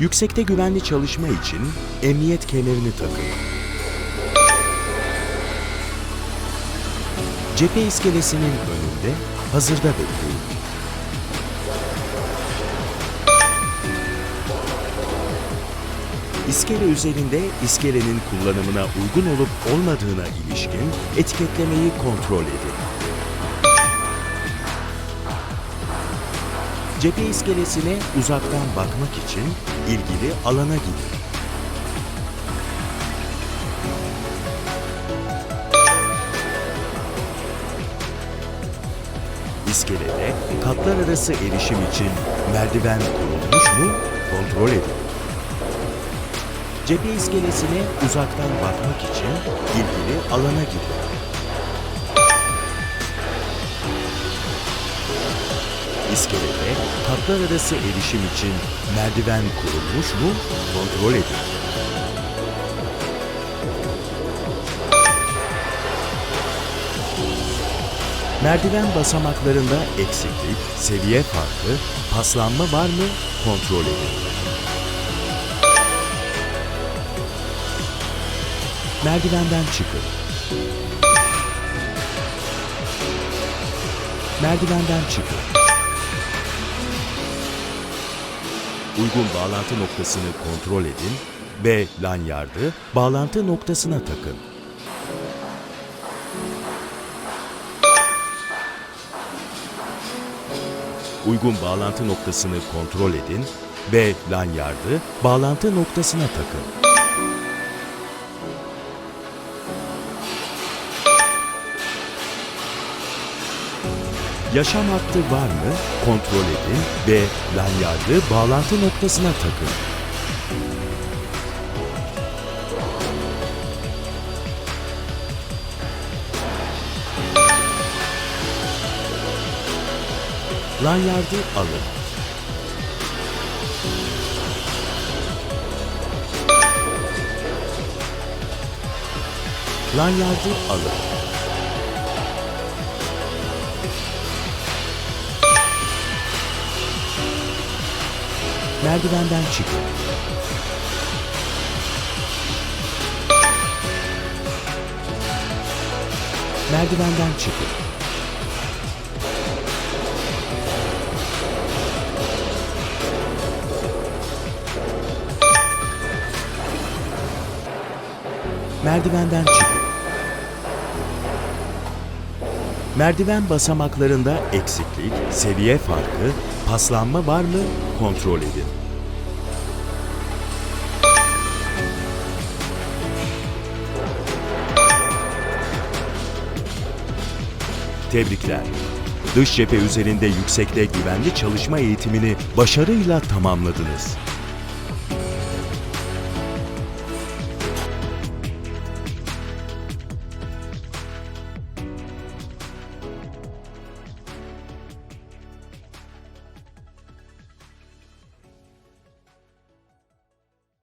Yüksekte güvenli çalışma için emniyet kemerini takın. Cephe iskelesinin önünde hazırda bekleyin. İskele üzerinde iskelenin kullanımına uygun olup olmadığına ilişkin etiketlemeyi kontrol edin. Cephe iskelesine uzaktan bakmak için ilgili alana gidin. İskelede katlar arası erişim için merdiven kurulmuş mu kontrol edin. Cephe iskelesine uzaktan bakmak için ilgili alana gidin. İskelede katlar arası erişim için merdiven kurulmuş mu kontrol edin. Merdiven basamaklarında eksiklik, seviye farkı, paslanma var mı kontrol edin. Merdivenden çıkın. Merdivenden çıkın. Uygun bağlantı noktasını kontrol edin ve lanyardı bağlantı noktasına takın. Uygun bağlantı noktasını kontrol edin ve lanyardı bağlantı noktasına takın. Yaşam hattı var mı kontrol edin ve lanyardı bağlantı noktasına takın. Lanyardı alın. Lanyardı alın. Merdivenden çıkın. Merdivenden çıkın. Merdivenden çıkın. Merdiven basamaklarında eksiklik, seviye farkı, paslanma var mı kontrol edin. Tebrikler. Dış cephe üzerinde yüksekte güvenli çalışma eğitimini başarıyla tamamladınız.